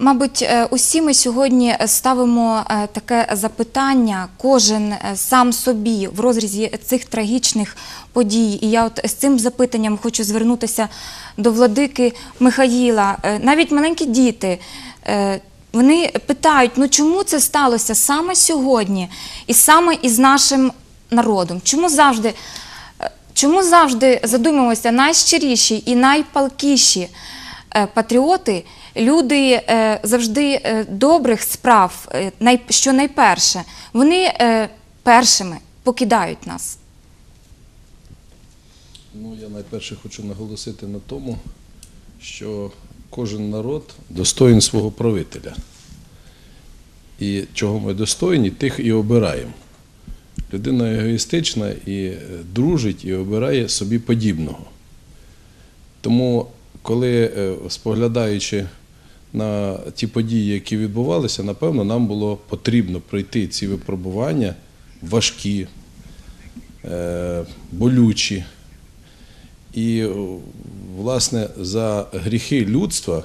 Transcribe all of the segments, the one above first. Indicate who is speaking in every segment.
Speaker 1: Мабуть, е, усі ми сьогодні ставимо е, таке запитання, кожен е, сам собі в розрізі цих трагічних подій. І я от з цим запитанням хочу звернутися до владики Михаїла. Е, Навіть маленькі діти. е, Вони питають, ну чому це сталося саме сьогодні, і саме із нашим народом? Чому завжди, е, чому завжди задумуємося найщиріші і найпалкіші е, патріоти, люди е, завжди е, добрих справ, е, що найперше, вони першими покидають нас.
Speaker 2: Ну, я найперше хочу наголосити на тому, що кожен народ достоїн свого правителя. І чого ми достойні, тих і обираємо. Людина егоїстична і дружить, і обирає собі подібного. Тому, коли споглядаючи на ті події, які відбувалися, напевно, нам було потрібно пройти ці випробування важкі, е, болючі. І, власне, за гріхи людства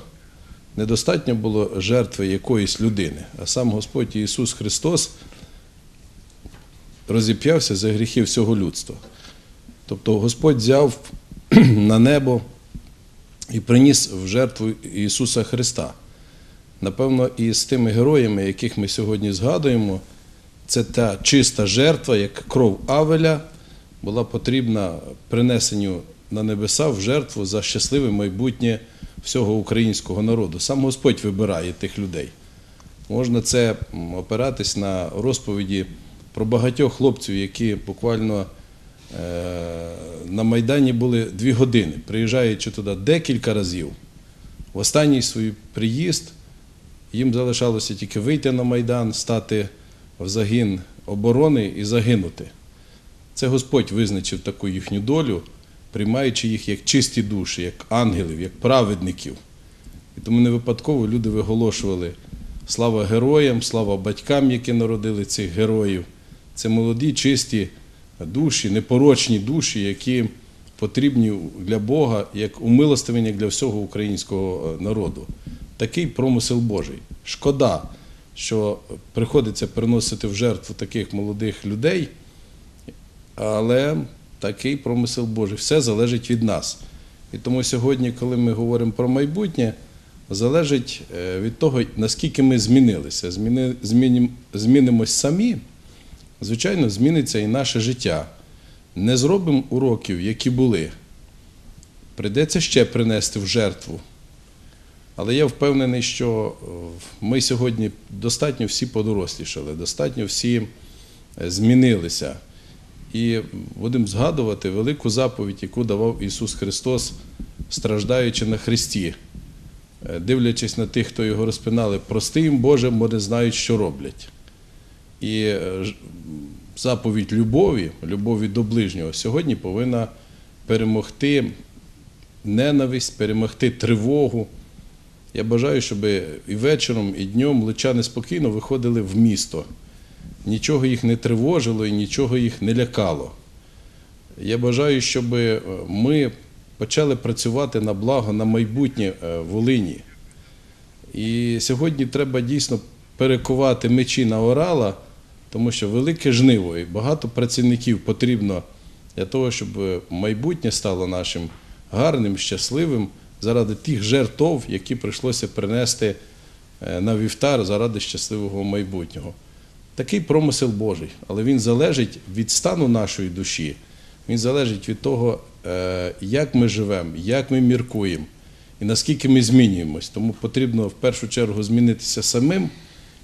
Speaker 2: недостатньо було жертви якоїсь людини, а сам Господь Ісус Христос розіп'явся за гріхи всього людства. Тобто Господь взяв на небо і приніс в жертву Ісуса Христа. Напевно, і з тими героями, яких ми сьогодні згадуємо, це та чиста жертва, як кров Авеля, була потрібна принесенню на небеса в жертву за щасливе майбутнє всього українського народу. Сам Господь вибирає тих людей. Можна це опиратись на розповіді про багатьох хлопців, які буквально е, на Майдані були дві години, приїжджаючи туди декілька разів. В останній свій приїзд їм залишалося тільки вийти на Майдан, стати в загін оборони і загинути. Це Господь визначив таку їхню долю, приймаючи їх як чисті душі, як ангелів, як праведників. І тому не випадково люди виголошували слава героям, слава батькам, які народили цих героїв. Це молоді, чисті душі, непорочні душі, які потрібні для Бога як умилостивлення для всього українського е, народу. Такий промисел Божий. Шкода, що приходиться приносити в жертву таких молодих людей, але такий промисел Божий. Все залежить від нас. І тому сьогодні, коли ми говоримо про майбутнє, залежить е, від того, наскільки ми змінилися. Змінимось самі, звичайно, зміниться і наше життя. Не зробимо уроків, які були. Прийдеться ще принести в жертву. Але я впевнений, що е, ми сьогодні достатньо всі подорослішали, достатньо всі е, змінилися. І будемо згадувати велику заповідь, яку давав Ісус Христос, страждаючи на Христі, Е, дивлячись на тих, хто його розпинали, прости їм Боже, бо не знають, що роблять. І е, заповідь любові, любові до ближнього, сьогодні повинна перемогти ненависть, перемогти тривогу. Я бажаю, щоб і вечором, і днем личани спокійно виходили в місто. Нічого їх не тривожило і нічого їх не лякало. Я бажаю, щоб е, ми почали працювати на благо, на майбутнє е, Волині. І сьогодні треба дійсно перекувати мечі на орала, тому що велике жниво і багато працівників потрібно для того, щоб е, майбутнє стало нашим гарним, щасливим заради тих жертв, які прийшлося принести е, на вівтар заради щасливого майбутнього. Такий промисел Божий, але він залежить від стану нашої душі, він залежить від того, е, як ми живемо, як ми міркуємо і наскільки ми змінюємось. Тому потрібно в першу чергу змінитися самим,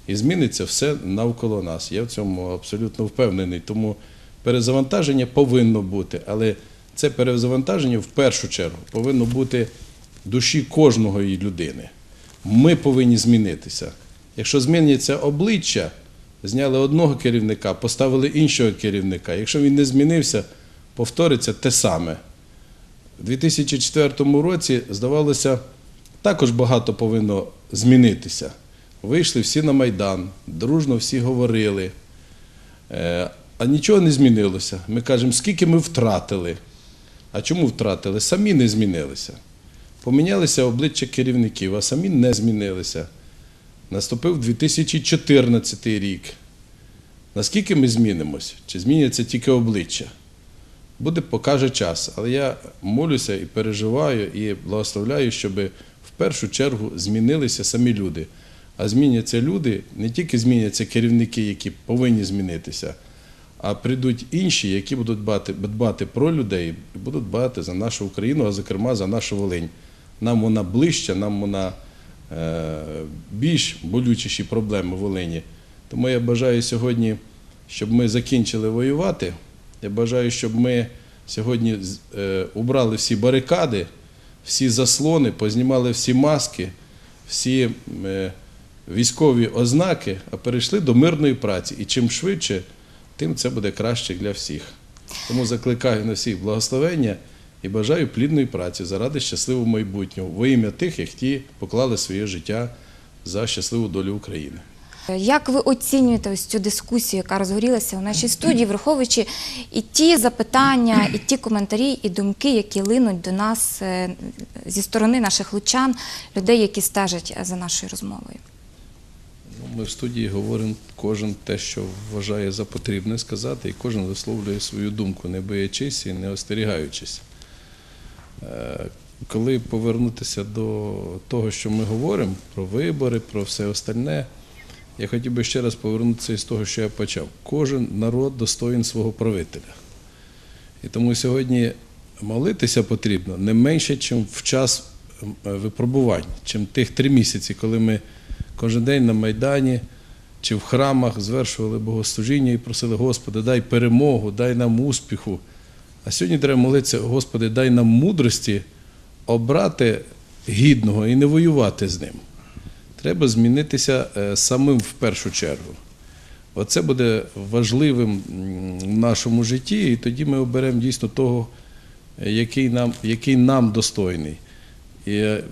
Speaker 2: і зміниться все навколо нас. Я в цьому абсолютно впевнений. Тому перезавантаження повинно бути, але це перезавантаження в першу чергу повинно бути душі кожного людини. Ми повинні змінитися. Якщо зміниться обличчя, зняли одного керівника, поставили іншого керівника. Якщо він не змінився, повториться те саме. У 2004 році, здавалося, також багато повинно змінитися. Вийшли всі на Майдан, дружно всі говорили, Е, а нічого не змінилося. Ми кажемо, скільки ми втратили. А чому втратили? Самі не змінилися. Помінялися обличчя керівників, а самі не змінилися. Наступив 2014 рік. Наскільки ми змінимось? Чи зміняться тільки обличчя? Буде, покаже час. Але я молюся і переживаю, і благословляю, щоб в першу чергу змінилися самі люди. А зміняться люди, не тільки зміняться керівники, які повинні змінитися, а прийдуть інші, які будуть дбати, дбати про людей і будуть дбати за нашу Україну, а зокрема за нашу Волинь. Нам вона ближча, нам вона е, більш болючіші проблеми в Волині. Тому я бажаю сьогодні, щоб ми закінчили воювати. Я бажаю, щоб ми сьогодні е, убрали всі барикади, всі заслони, познімали всі маски, всі е, військові ознаки, а перейшли до мирної праці. І чим швидше, тим це буде краще для всіх. Тому закликаю на всіх благословення і бажаю плідної праці заради щасливого майбутнього, во ім'я тих, які поклали своє життя за щасливу долю України.
Speaker 1: Як ви оцінюєте ось цю дискусію, яка розгорілася у нашій студії, враховуючи і ті запитання, і ті коментарі, і думки, які линуть до нас е, зі сторони наших лучан, людей, які стежать за нашою розмовою?
Speaker 2: Ми в студії говоримо кожен те, що вважає за потрібне сказати, і кожен висловлює свою думку, не боячись і не остерігаючись. Е, Коли повернутися до того, що ми говоримо, про вибори, про все остальне, я хотів би ще раз повернутися із того, що я почав. Кожен народ достоїн свого правителя. І тому сьогодні молитися потрібно не менше, ніж в час випробувань, чим тих три місяці, коли ми кожен день на Майдані чи в храмах звершували богослужіння і просили, Господи, дай перемогу, дай нам успіху. А сьогодні треба молитися, Господи, дай нам мудрості обрати гідного і не воювати з ним. Треба змінитися е, самим в першу чергу. Оце буде важливим в нашому житті, і тоді ми оберемо дійсно того, який нам, який нам достойний. І е,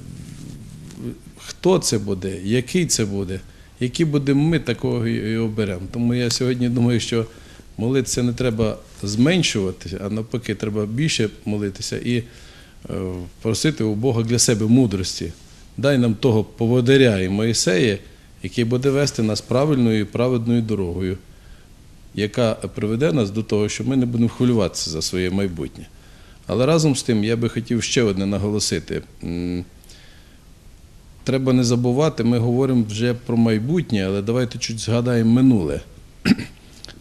Speaker 2: хто це буде, який це буде, які будемо ми, такого і оберемо. Тому я сьогодні думаю, що молитися не треба зменшувати, а навпаки, треба більше молитися і е, просити у Бога для себе мудрості. Дай нам того поводаря і Моїсея, який буде вести нас правильною і праведною дорогою, яка приведе нас до того, що ми не будемо хвилюватися за своє майбутнє. Але разом з тим я би хотів ще одне наголосити. Треба не забувати, ми говоримо вже про майбутнє, але давайте чуть згадаємо минуле.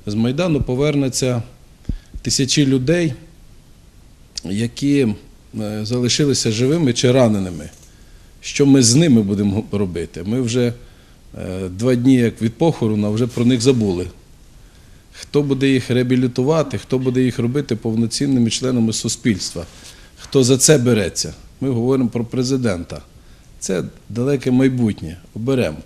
Speaker 2: З Майдану повернеться тисячі людей, які е, залишилися живими чи раненими. Що ми з ними будемо робити? Ми вже е, два дні як від похорону, вже про них забули. Хто буде їх реабілітувати, хто буде їх робити повноцінними членами суспільства, хто за це береться? Ми говоримо про президента. Це далеке майбутнє. Оберемо.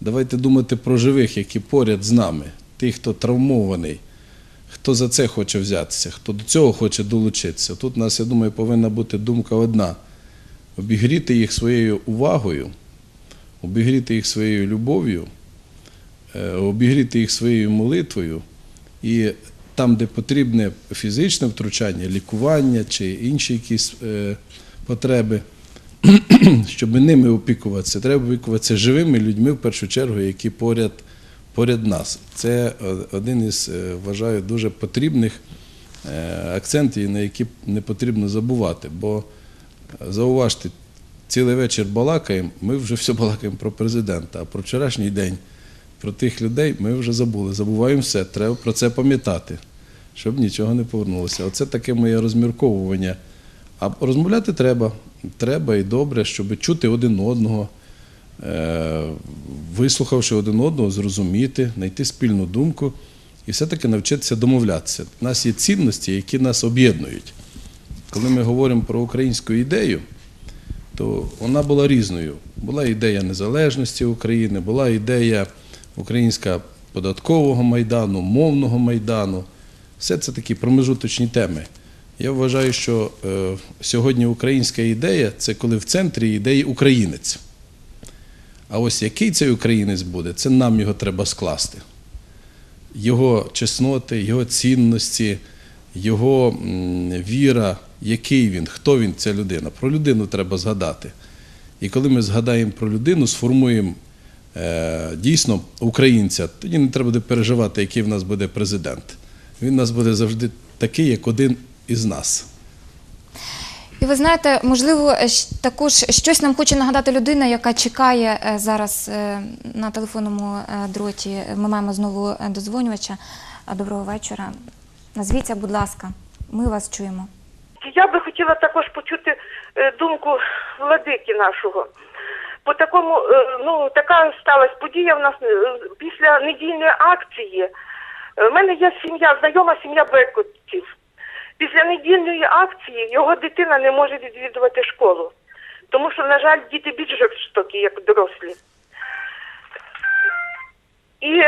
Speaker 2: Давайте думати про живих, які поряд з нами, тих, хто травмований, хто за це хоче взятися, хто до цього хоче долучитися. Тут у нас, я думаю, повинна бути думка одна: обігріти їх своєю увагою, обігріти їх своєю любов'ю, е, обігріти їх своєю молитвою і там, де потрібне фізичне втручання, лікування чи інші якісь е, потреби, щоб ними опікуватися. Треба опікуватися живими людьми в першу чергу, які поряд, поряд нас. Це е, один із, е, вважаю, дуже потрібних е, акцентів, на які не потрібно забувати. Бо зауважте, цілий вечір балакаємо, ми вже все балакаємо про президента, а про вчорашній день, про тих людей ми вже забули. Забуваємо все, треба про це пам'ятати, щоб нічого не повернулося. Оце таке моє розмірковування. А розмовляти треба. Треба і добре, щоб чути один одного, е, вислухавши один одного, зрозуміти, знайти спільну думку і все-таки навчитися домовлятися. У нас є цінності, які нас об'єднують. Коли ми говоримо про українську ідею, то вона була різною. Була ідея незалежності України, була ідея українська податкового майдану, мовного майдану. Все це такі промежуточні теми. Я вважаю, що е, сьогодні українська ідея це коли в центрі ідеї українець. А ось який цей українець буде, це нам його треба скласти. Його чесноти, його цінності, його віра, який він, хто він, ця людина. Про людину треба згадати. І коли ми згадаємо про людину, сформуємо е, дійсно українця, тоді не треба буде переживати, який в нас буде президент. Він у нас буде завжди такий, як один із нас.
Speaker 1: І ви знаєте, можливо, також щось нам хоче нагадати людина, яка чекає е, зараз е, на телефонному е, дроті. Ми маємо знову дозвонювача. Доброго вечора. Назвіться, будь ласка, ми вас чуємо.
Speaker 3: Я би хотіла також почути думку владики нашого. По такому, ну така сталася подія в нас після недільної акції. В мене є сім'я, знайома сім'я Беркутів. Після недільної акції його дитина не може відвідувати школу, тому що, на жаль, діти більш жорстокі, як дорослі. І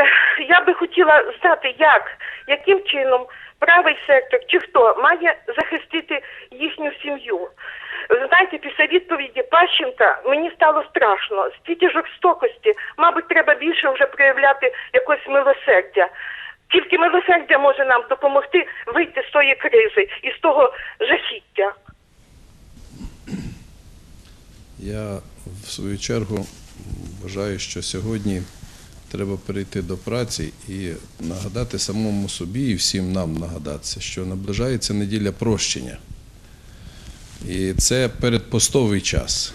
Speaker 3: я би хотіла знати, як, яким чином правий сектор чи хто має захистити їхню сім'ю. Знаєте, після відповіді Пащенка мені стало страшно. Стільки жорстокості, мабуть, треба більше вже проявляти якось милосердя. Тільки милосердя може нам допомогти вийти з тої кризи і з того жахіття.
Speaker 2: Я в свою чергу вважаю, що сьогодні треба перейти до праці і нагадати самому собі і всім нам нагадатися, що наближається неділя прощення. І це передпостовий час.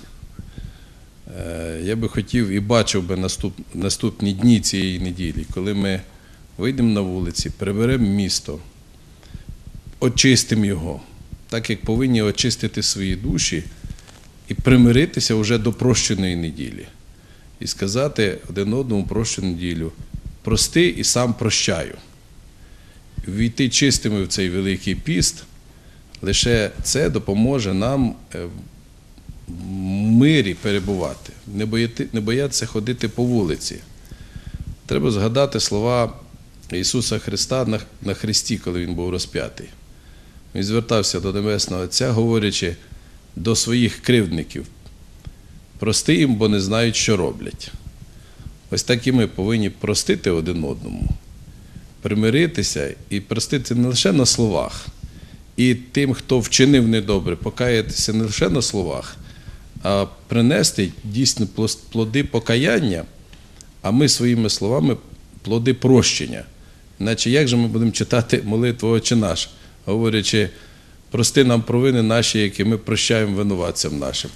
Speaker 2: Е, Я би хотів і бачив би наступ, наступні дні цієї неділі, коли ми вийдемо на вулиці, приберемо місто, очистимо його, так як повинні очистити свої душі і примиритися вже до прощеної неділі. І сказати один одному прощену неділю: прости і сам прощаю. Війти чистими в цей великий піст, лише це допоможе нам е, в мирі перебувати, не, боятися ходити по вулиці. Треба згадати слова Ісуса Христа на, на Христі, коли Він був розп'ятий. Він звертався до Небесного Отця, говорячи до своїх кривдників. Прости їм, бо не знають, що роблять. Ось так і ми повинні простити один одному, примиритися і простити не лише на словах, і тим, хто вчинив недобре, покаятися не лише на словах, а принести дійсно плоди покаяння, а ми своїми словами плоди прощення. Іначе як же ми будемо читати молитву Отче наш, говорячи, прости нам провини наші, які ми прощаємо винуватцям нашим.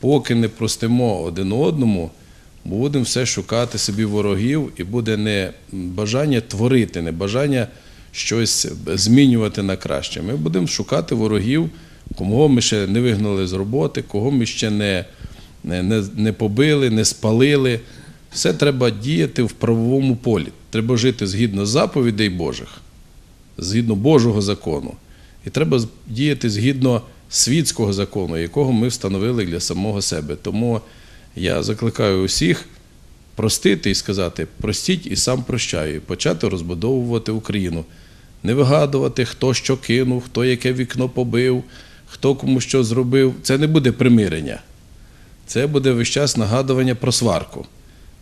Speaker 2: Поки не простимо один одному, будемо все шукати собі ворогів, і буде не бажання творити, не бажання щось змінювати на краще. Ми будемо шукати ворогів, кого ми ще не вигнали з роботи, кого ми ще не, не, не побили, не спалили. Все треба діяти в правовому полі. Треба жити згідно заповідей Божих, згідно Божого закону. І треба діяти згідно світського закону, якого ми встановили для самого себе. Тому я закликаю усіх простити і сказати: простіть і сам прощаю, і почати розбудовувати Україну. Не вигадувати, хто що кинув, хто яке вікно побив, хто кому що зробив. Це не буде примирення. Це буде весь час нагадування про сварку.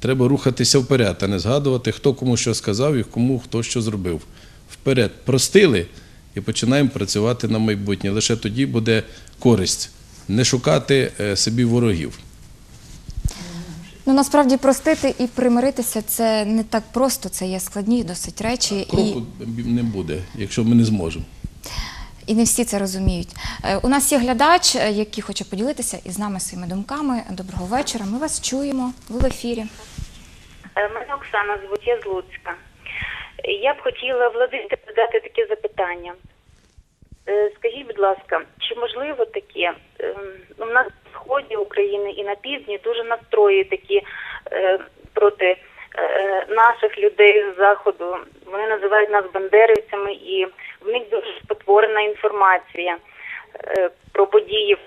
Speaker 2: Треба рухатися вперед, а не згадувати, хто кому що сказав і кому хто що зробив. Вперед простили і починаємо працювати на майбутнє. Лише тоді буде користь. Не шукати е, собі ворогів.
Speaker 1: Ну насправді простити і примиритися це не так просто, це є складні досить речі. І...
Speaker 2: Кроку не буде, якщо ми не зможемо.
Speaker 1: І не всі це розуміють. Е, У нас є глядач, е, який хоче поділитися із нами своїми думками. Доброго вечора. Ми вас чуємо. Ви в ефірі.
Speaker 4: Е, Мене Оксана звуть, я з Луцька. Я б хотіла владиці задати таке запитання. Скажіть, будь ласка, чи можливо таке? ем, У нас на сході України і на півдні дуже настрої такі проти наших людей з заходу. Вони називають нас бандерівцями, і в них дуже спотворена інформація е, про події в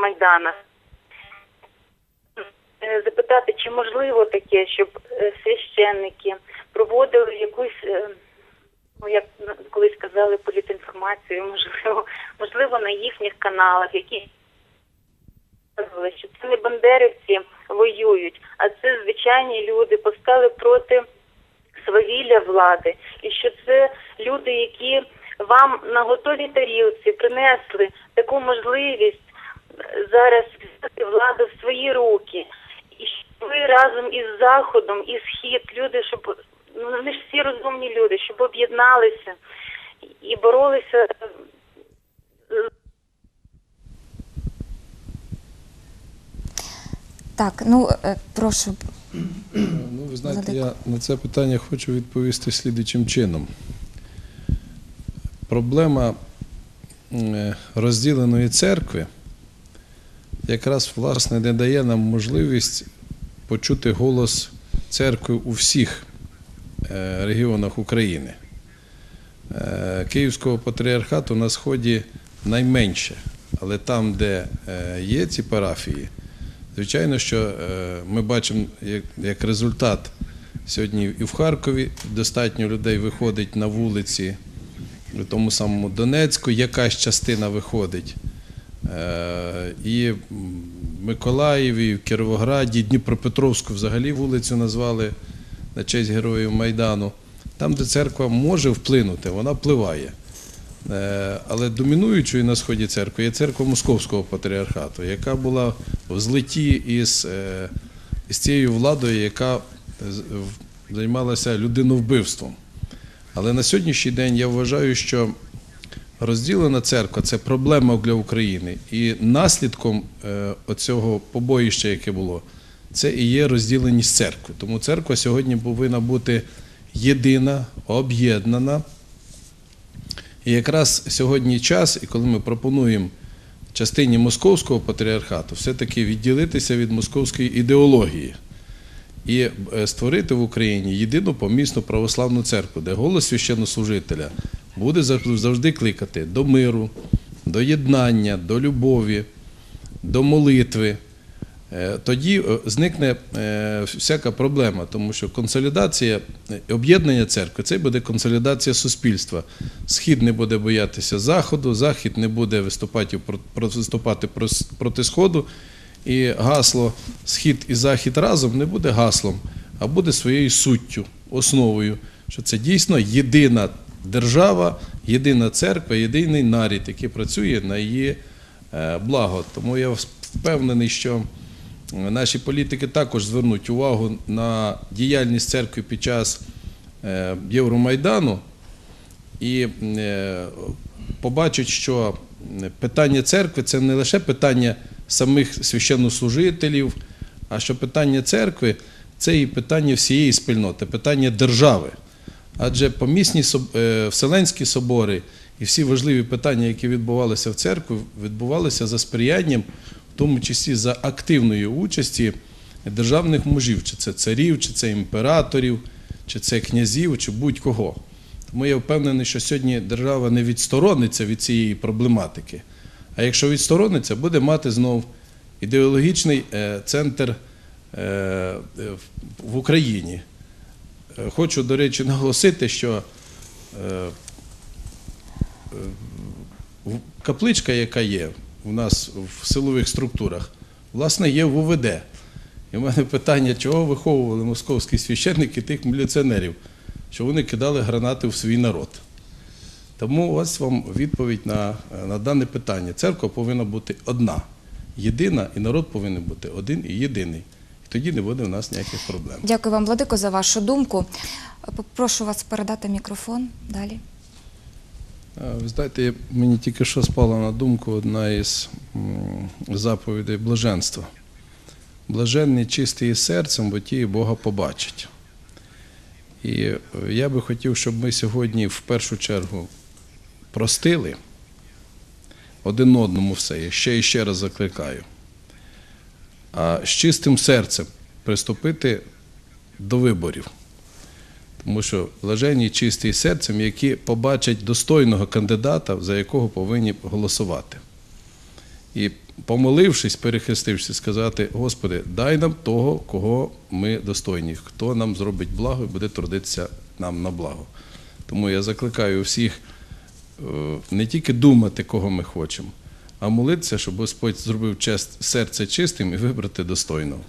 Speaker 4: майданах. Е, запитати, чи можливо таке, щоб е, священники проводили якусь, ну як колись казали, політінформацію, можливо, можливо, на їхніх каналах, які що це не бандерівці воюють, а це звичайні люди повстали проти свавілля влади, і що це люди, які вам на готовій тарілці принесли таку можливість зараз взяти владу в свої руки і щоб ви разом із Заходом, і Схід, люди, щоб ну вони ж всі розумні люди, щоб об'єдналися і боролися.
Speaker 1: Так, ну е, прошу.
Speaker 2: Ну, ви знаєте, я на це питання хочу відповісти слідуючим чином. Проблема е, розділеної церкви якраз власне не дає нам можливість почути голос церкви у всіх е, регіонах України. Е, Київського патріархату на сході найменше, але там, де є ці парафії, Звичайно, що е, ми бачимо як, результат сьогодні і в Харкові достатньо людей виходить на вулиці, в тому самому Донецьку якась частина виходить. Е, І в Миколаєві, і в Кіровограді, Дніпропетровську взагалі вулицю назвали на честь героїв Майдану. Там, де церква може вплинути, вона впливає. Е, Але домінуючою на сході церкви є церква Московського патріархату, яка була в злиті із, е, із цією владою, яка в- займалася людиновбивством. Але на сьогоднішній день я вважаю, що розділена церква це проблема для України. І наслідком е, оцього побоїща, яке було, це і є розділеність церкви. Тому церква сьогодні повинна бути єдина, об'єднана. І якраз сьогодні час, і коли ми пропонуємо частині московського патріархату все-таки відділитися від московської ідеології і е, створити в Україні єдину помісну православну церкву, де голос священнослужителя буде завжди кликати до миру, до єднання, до любові, до молитви. Е, Тоді е, зникне е, всяка проблема, тому що консолідація, об'єднання церкви це буде консолідація суспільства. Схід не буде боятися заходу, захід не буде виступати, виступати проти сходу. І гасло Схід і Захід разом не буде гаслом, а буде своєю суттю, основою, що це дійсно єдина держава, єдина церква, єдиний нарід, який працює на її благо. Тому я впевнений, що наші політики також звернуть увагу на діяльність церкви під час е, Євромайдану і е, побачать, що питання церкви це не лише питання самих священнослужителів, а що питання церкви це і питання всієї спільноти, питання держави. Адже помісні е, вселенські собори і всі важливі питання, які відбувалися в церкві, відбувалися за сприянням, тому числі за активної участі державних мужів, чи це царів, чи це імператорів, чи це князів, чи будь-кого. Тому я впевнений, що сьогодні держава не відсторониться від цієї проблематики. А якщо відсторониться, буде мати знов ідеологічний е, центр е, в- Україні. Хочу, до речі, наголосити, що е, капличка, яка є у нас в силових структурах, власне, є в УВД. І в мене питання, чого виховували московські священники тих міліціонерів, що вони кидали гранати в свій народ. Тому ось вам відповідь на, на дане питання. Церква повинна бути одна, єдина, і народ повинен бути один і єдиний. Тоді не буде в нас ніяких проблем.
Speaker 1: Дякую вам, Владико, за вашу думку. Прошу вас передати мікрофон далі.
Speaker 2: Ви знаєте, мені тільки що спала на думку одна із заповідей блаженства. Блаженний чистий серцем, бо ті Бога побачать. І е, я би хотів, щоб ми сьогодні в першу чергу простили один одному все. Я ще і ще раз закликаю. А з чистим серцем приступити до виборів. Тому що блаженні чисті серцем, які побачать достойного кандидата, за якого повинні голосувати. І помолившись, перехрестившись, сказати: Господи, дай нам того, кого ми достойні, хто нам зробить благо і буде трудитися нам на благо. Тому я закликаю всіх е, не тільки думати, кого ми хочемо, а молитися, щоб Господь зробив серце чистим і вибрати достойного.